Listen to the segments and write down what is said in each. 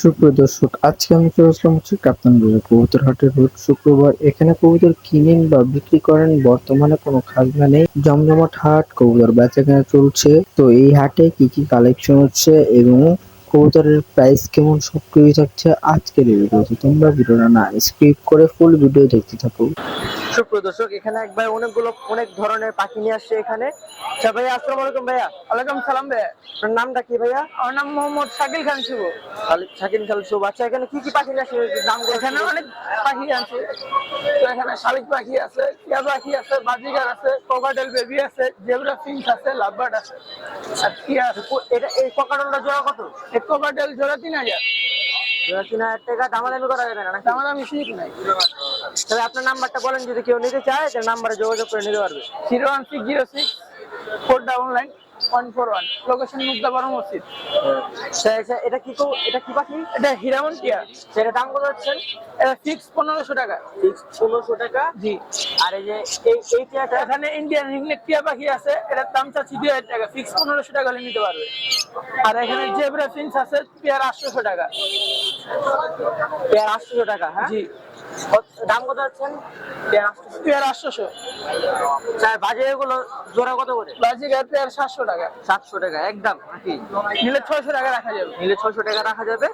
সুপ্রিয় দর্শক, আজকে আমি চলে আসলাম হচ্ছে কাপ্তান বাজার কবুতর হাটের রোড শুক্রবার। এখানে কবুতর কিনেন বা বিক্রি করেন, বর্তমানে কোনো খাজনা নেই। জমজমাট হাট কবুতর বেচা কেনা চলছে। তো এই হাটে কি কি কালেকশন হচ্ছে এবং কবুতরের প্রাইস কেমন সব কিছুই থাকছে আজকের এই ভিডিওতে তোমরা ভিডিওটা না স্কিপ করে ফুল ভিডিও দেখতে থাকো। সুপ্রিয় দর্শক এখানে একবার অনেকগুলো অনেক ধরনের পাখি নিয়ে আসছে এখানে। আচ্ছা ভাইয়া আসসালামু আলাইকুম ভাইয়া। ওয়ালাইকুম সালাম ভাইয়া। আপনার নামটা কি ভাইয়া? আমার নাম মোহাম্মদ শাকিল খান খালি- শাকিন খাল শুভ। আচ্ছা এখানে কি কি পাখি নিয়ে আসছে? নাম এখানে অনেক পাখি আছে। তো এখানে শালিক পাখি আছে টিয়া পাখি আছে বাজিগার আছে কোকাটেল বেবি আছে জেব্রা ফিঞ্চ আছে লাভবার্ড আছে। আর টিয়া আছে। এটা এই পকাটলটা জোড়া কত? এই কোকাটেল জোড়া তিন হাজার। জোড়া তিন হাজার টাকা। দামাদামি করা যাবে না নাকি? ঠিক নাই। তবে আপনার নাম্বারটা বলেন যদি কেউ নিতে চায় তাহলে নাম্বারে যোগাযোগ করে নিতে পারবে। Zero one six zero six four double nine one four one. Location Mugdhapara মসজিদ। এটা কি এটা কি পাখি? এটা হিরামন টিয়া সেটা দাম কত হচ্ছেন এটা ফিক্স পনেরোশো টাকা। পনেরোশো টাকা? জি। আর এই যে এই এই টিয়াটা এখানে ইন্ডিয়ান রিংনেক টিয়া পাখি আছে এটার দাম চাচ্ছি দুই হাজার টাকা। ফিক্স পনেরোশো টাকা নিতে পারবে। আর এখানে জেব্রা ফিন্স আছে পেয়ার আটশোশো টাকা। পেয়ার আটশোশো টাকা হ্যাঁ? জি। দাম কত হচ্ছেন পেয়ার আটশোশো পেয়ার আটশোশো। স্যার বাজে এগুলো জোড়া কত করে? পেয়ার সাতশো টাকা। সাতশো টাকা একদম নাকি? নিলে ছয়শো টাকা রাখা যাবে। নিলে ছয়শো টাকা রাখা যাবে?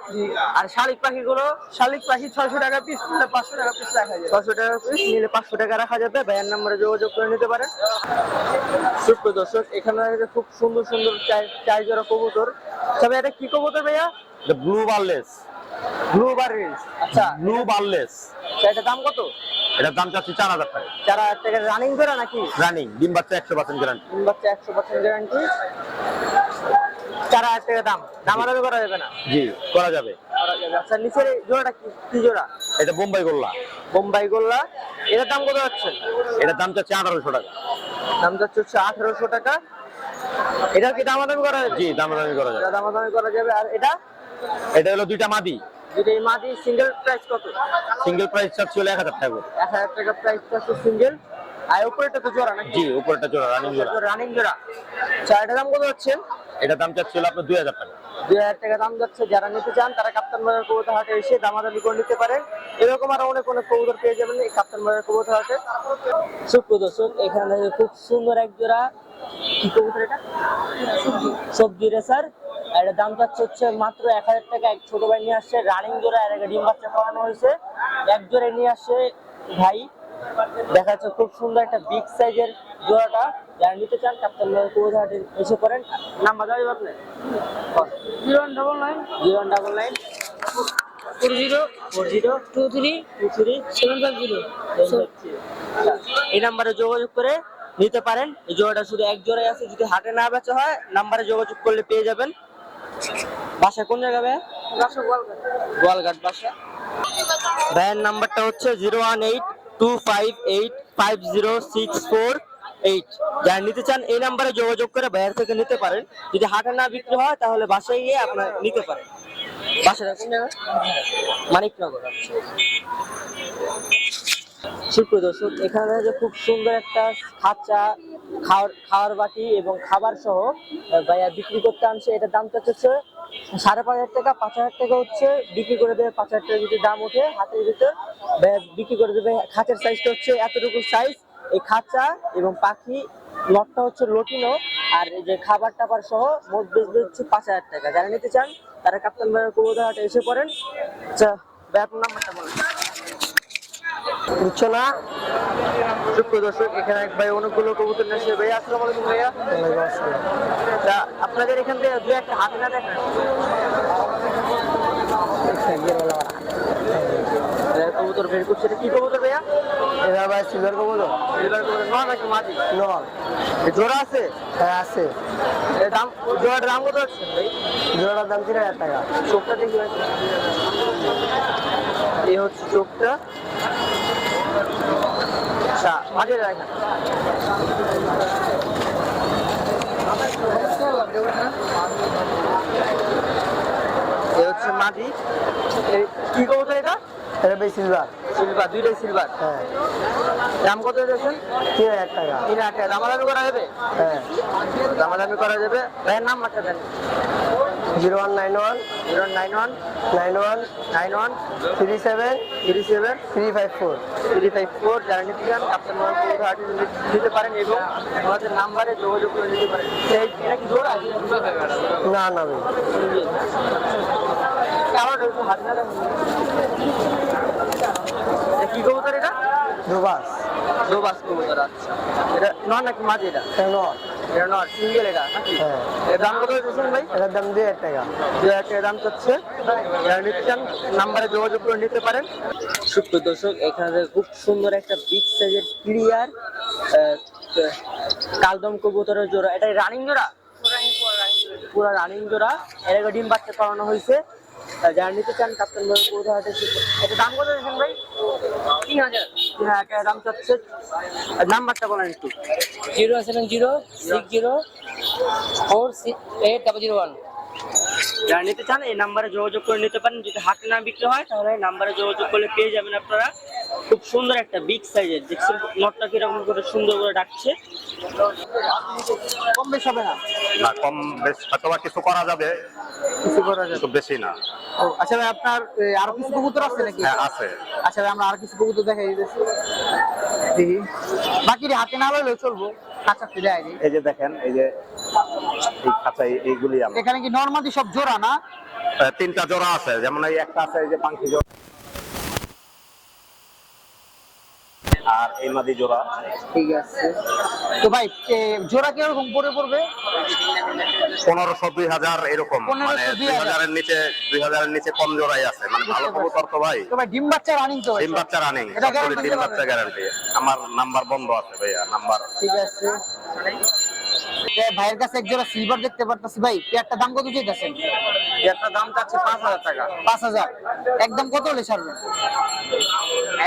আর শালিক পাখিগুলো? শালিক পাখি ছয়শো টাকা পিস নিলে পাঁচশো টাকা পিস রাখা যাবে। ছয়শো টাকা পিস নিলে পাঁচশো টাকা রাখা যাবে। ভাইয়ের নাম্বারে যোগাযোগ করে নিতে পারেন। সুপ্রিয় দর্শক এখানে খুব সুন্দর সুন্দর চাই- চাই জোড়া কবুতর। তবে এটা কি কবুতর ভাইয়া? ব্লু বার্লেস ব্লু আচ্ছা ব্লু বার্লেস। এটার দাম কত? এটার দাম চাচ্ছি চার হাজার টাকা। চার হাজার টাকা রানিং করা নাকি? রানিং ডিম বাচ্চা একশো পার্সেন্ট গ্যারান্টি তিন বাচ্চা একশো পার্সেন্ট গ্যারান্টি চার হাজার টাকা দাম। দামাদামি করা যাবে না? জি করা যাবে। আচ্ছা নিচের জোড়াটা কি জোড়া? এটা বোম্বাই গোল্লা। বোম্বাই গোল্লা। এটার দাম কত হচ্ছে এটার দাম চাচ্ছি আঠারোশো টাকা। দাম যাচ্ছে হচ্ছে আঠারোশো টাকা। এটার কি দামাদামি করা যাবে? জি দাম দামি করা যাবে। এটা দামাদামি করা যাবে। আর এটা? এটা হলো দুইটা মাদি। এই মাদি সিঙ্গেল প্রাইস কত? সিঙ্গেল প্রাইস চাচ্ছি হলো এক হাজার টাকা করে। এক হাজার টাকা প্রাইস সিঙ্গেল আর উপরেটা তো জোড়া নাকি? জি উপরটা জোড়া রানিং জোড়া। রানিং জোড়া। আচ্ছা দাম কত হচ্ছে এটার দাম চাচ্ছি হলো আপনার দুই হাজার টাকা। দুই হাজার টাকা দাম যাচ্ছে। যারা নিতে চান তারা কাপ্তান বাজার কবুতর হাটে এসে দামাদামি করে নিতে পারেন। এরকম আরও অনেক অনেক কবুতর পেয়ে যাবেন এই কাপ্তান বাজার কবুতর হাটে। সুপ্রদর্শক এখানে খুব সুন্দর এক জোড়া কি কবুতর এটা? সবজি রেসার। আর এটার দাম যাচ্ছে হচ্ছে মাত্র এক হাজার টাকা। এক ছোট ভাই নিয়ে আসছে রানিং জোড়া আর ডিম বাচ্চা করানো হয়েছে। এক জোড়া নিয়ে আসছে ভাই। দেখা যাচ্ছে খুব সুন্দর একটা বিগ সাইজের জোড়াটা। যারা নিতে চান কাপ্তান বাজার কবুতর হাটে এসে পড়েন। নাম্বার দেওয়া যাবে আপনার? Zero one double nine. Zero double nine. Four zero. Four zero. Two three. Two three. Seven five zero. এই নাম্বারে যোগাযোগ করে নিতে পারেন। এই জোড়াটা শুধু এক জোড়াই আছে। যদি হাটে না বেচা হয় নাম্বারে যোগাযোগ করলে পেয়ে যাবেন। বাসা কোন জায়গা ভাই গোয়ালঘাট। বাসা। ভাইয়ের নাম্বারটা হচ্ছে zero one eight two five eight five zero six four eight. যারা নিতে চান এই নাম্বারে যোগাযোগ করে ভাইয়ের থেকে নিতে পারেন। যদি হাটে না বিক্রি হয় তাহলে বাসায় গিয়ে আপনার নিতে পারেন। বাসাটা কোন জায়গায় মানিকনগর আচ্ছা। সুপ্রিয় দর্শক এখানে যে খুব সুন্দর একটা খাঁচা খাওয়ার খাওয়ার বাটি এবং খাবার সহ ভাইয়া বিক্রি করতে আনছে। এটার দামটা হচ্ছে সাড়ে পাঁচ হাজার টাকা, পাঁচ হাজার টাকা হচ্ছে বিক্রি করে দেবে, পাঁচ হাজার টাকা যদি দাম ওঠে হাতের ভিতর। বিক্রি করে দেবে, খাঁচার সাইজটা হচ্ছে এতটুকু সাইজ এই খাঁচা এবং পাখি লটটা হচ্ছে লটিনো, আর এই যে খাবার টাবার সহ মোট বেচবে হচ্ছে পাঁচ হাজার টাকা। যারা নিতে চান, তারা কাপ্তান ভাইয়ের কবুতর হাটে এসে পড়েন। আচ্ছা ভাই আপনার নাম্বারটা বলেন বুঝছ না? সুপ্রিয় দর্শক এখানে এক ভাই অনেকগুলো কবুতর নিয়ে এসে ভাইয়া আসসালামু আলাইকুম ভাইয়া। তা আপনাদের এখান থেকে দু একটা হাতে না দেখেন? কবুতর বের করছে এটা কি কবুতর ভাইয়া? এরা ভাই সিলভার কবুতর। সিলভার কবুতর নয় নাকি মাটি? এ জোড়া আছে? হ্যাঁ আছে। এর দাম জোড়াটার দাম কত আছে ভাই? জোড়াটার দাম তিন হাজার টাকা। চোখটা দেখি ভাই। এই হচ্ছে চোখটা। আচ্ছা রাখেন এই হচ্ছে এই কি কবুতর এটা? এটা ভাই সিলভার। সিলভার দুইটাই সিলভার। হ্যাঁ। দাম কত দিয়েছেন? তিন হাজার টাকা। তিন হাজার টাকা। দামাদামি করা যাবে? হ্যাঁ। দামাদামি করা যাবে। ভাইয়ের নাম মাঠটা দেন zero one nine one zero nine one nine one nine one three seven three seven three five four. Three five four যারা নিতে চান মোড়ের কবুতর পারেন এবং আমাদের নাম্বারে যোগাযোগ করে নিতে পারেন। না না ভাই। কি কবুতর এটা? দুবাস। দোবাস কবুতর আচ্ছা। এটা নয় নাকি মাঝে এটা? কেন এটা সিঙ্গেল এটা হ্যাঁ। এর দাম কত দিচ্ছেন ভাই? এটার দাম দুই হাজার টাকা। দু হাজার টাকা দাম চাচ্ছে। যারা নাম্বারে যোগাযোগ করে নিতে পারেন। সুপ্রিয় দর্শক এখানে খুব সুন্দর একটা বিগ সাইজের ক্লিয়ার কালদম কবুতরের জোড়া। এটা রানিং জোড়া? পুরো রানিং জোড়া। এর আগে ডিম বাচ্চা করানো হয়েছে। যারা নিতে চান কাপ্তান কবুতর হাটে এটা দাম কত দেখেন ভাই? তিন হাজার। হ্যাঁ হাজার দাম চাচ্ছে? নাম্বারটা বলেন একটু। Zero seven zero six zero four six eight double zero one. যারা নিতে চান এই নাম্বারে যোগাযোগ করে নিতে পারেন। যদি হাতে না বিক্রি হয় তাহলে এই নাম্বারে যোগাযোগ করলে পেয়ে যাবেন আপনারা। খুব সুন্দর একটা বিগ সাইজের দেখছেন নটটা কীরকম করে সুন্দর করে ডাকছে। কম বেশ হবে না? না কম বেশ হয়তো কিছু করা যাবে। কিছু করা যাবে। বেশি না। ও, আচ্ছা ভাই আপনার আরও কিছু কবুতর আছে নাকি? হ্যাঁ আছে। আচ্ছা ভাই আমরা আর কিছু কবুতর দেখাই দিতেছি দেখি। বাকি হাতে না হলেও চলবো। কাঁচা ফিরে আইনি এই যে দেখেন এই যে এই এই- এইগুলি আমার। এখানে কি নর্মালি সব জোড়া না? তিনটা জোড়া আছে। যেমন এই একটা আছে এই যে পাঙ্কি জোড়া। আর এই মাদি জোড়া। ঠিক আছে। তো ভাই জোড়া কীরকম পড়ে পড়বে? পনেরোশো দুই হাজার এরকম। মানে দুই হাজারের নিচে দুই হাজারের নিচে কম জোড়াই আছে। মানে ভালো কবুতর তো ভাই। তো ভাই ডিম বাচ্চা রানিং তো ডিম বাচ্চা রানিং ডিম বাচ্চা গ্যারান্টি আমার নাম্বার বন্ধ আছে ভাইয়া নাম্বার ঠিক আছে। ভাইয়ের কাছে এক জোড়া সিলভার দেখতে পারতাছি। ভাই পেয়ারটা দাম কত চাইতেছেন? একটা দাম চাচ্ছে পাঁচ হাজার টাকা। পাঁচ হাজার। একদম কত হলে ছাড়বেন?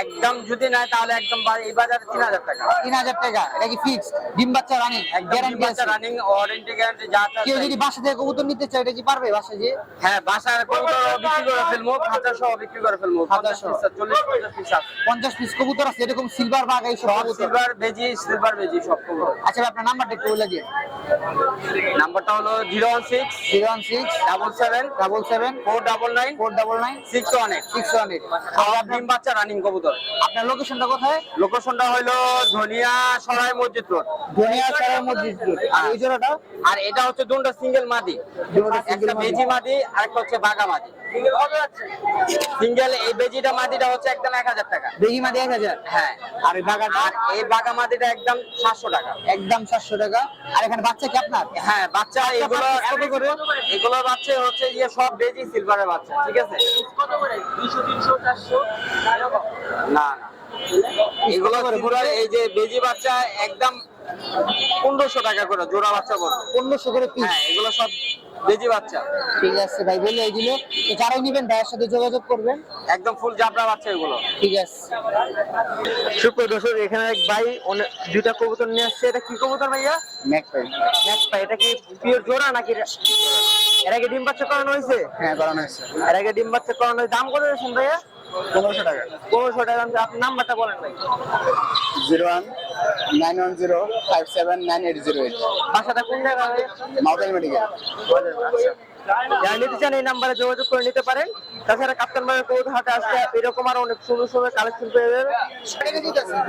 একদম যদি নাই তাহলে একদম এই বাজারে তিন হাজার টাকা। তিন হাজার টাকা এটা কি ফিক্স ডিম বাচ্চা রানিং গ্যারান্টি আছে। রানিং ওয়ারেন্টি গ্যারান্টি যা কেউ যদি বাসা থেকে কবুতর নিতে চায় এটা কি পারবে বাসা যে হ্যাঁ বাসার কবুতর বিক্রি করে ফেলব খাতা সহ বিক্রি করে ফেলব। খাতা সহ। চল্লিশ পঞ্চাশ পিস আছে। পঞ্চাশ পিস কবুতর আছে এরকম সিলভার বাঘ এই সব। সিলভার বেজি সিলভার বেজি সব কবুতর। আচ্ছা আপনার নাম্বারটা একটু বলে দিয়ে নাম্বারটা হলো zero one six zero one six double seven double seven four double nine four double nine six one eight six one eight ডিম বাচ্চা রানিং কবুতর। আপনার লোকেশনটা কোথায়? লোকেশনটা হলো ধনিয়া সরাই মসজিদ রোড। ধনিয়া সারার মসজিদ রোড। আর ওই জোড়াটা? আর এটা হচ্ছে দুটো সিঙ্গেল মাদি। একটা মাদি। বেজি মাদি আর একটা হচ্ছে বাঘা মাদি। সিঙ্গেল এই বেজিটা মাদিটা হচ্ছে একদম এক হাজার টাকা। বেহিমা এক হাজার? হ্যাঁ। আর এই বাগাটা এই বাঘা মাদিটা একদম সাতশো টাকা। একদম সাতশো টাকা। আর এখানে বাচ্চা কি আপনার? হ্যাঁ বাচ্চা এগুলো কত করে? এগুলো বাচ্চা হচ্ছে ইয়ে সব বেজি সিলভারের বাচ্চা ঠিক আছে? না না। এগুলো সিলভার এই যে বেজি বাচ্চা একদম পনেরোশো টাকা করে জোড়া বাচ্চা পনেরোশো করে পিস হ্যাঁ এগুলো সব বেজি বাচ্চা। ঠিক আছে ভাই বলে এইগুলো যারাই নেবেন ভাইয়ের সাথে যোগাযোগ করবেন। একদম ফুল জাবরা বাচ্চা এগুলো। ঠিক আছে। সুপ্রিয় দর্শক এখানে এক ভাই অনেক দুইটা কবুতর নিয়ে আসছে। এটা কি কবুতর ভাইয়া? নেক্সট ভাই। এটা কি পিওর জোড়া নাকি এর আগে ডিম বাচ্চা করানো হয়েছে? হ্যাঁ করানো হয়েছে। এর আগে ডিম বাচ্চা করানো হয়েছে। দাম কত ভাইয়া? পনেরোশো টাকা। পনেরোশো টাকা আপনার নাম্বারটা বলেন ভাই। Zero one nine one zero five seven nine eight zero eight. বাসাটা কোন মেডিকেল যারা নিতে চান এই নাম্বারে যোগাযোগ করে নিতে পারেন। তাছাড়া কাপ্তান ভাইয়ের কবুতর হাটে আসলে এরকম আরও অনেক সুন্দর সুন্দর কালেকশন পেয়ে যাবে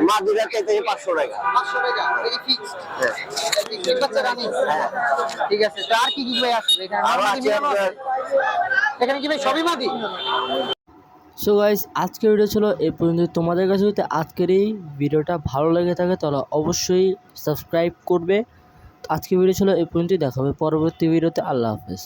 মা দুটার থেকে পাঁচশো টাকা। পাঁচশো টাকা এই ফিক্সড বাচ্চা রানিং হ্যাঁ। ঠিক আছে তো আর কি কি ভাই আছে? এখানে? এখানে কি ভাই সবই মাদি? সো গাইস আজকের ভিডিও ছিল এ পর্যন্ত তোমাদের কাছে যদি আজকের এই ভিডিওটা ভালো লেগে থাকে, তাহলে অবশ্যই সাবস্ক্রাইব করবে। আজকের ভিডিও ছিল এ পর্যন্তই। দেখাবে পরবর্তী ভিডিওতে আল্লাহ হাফেজ।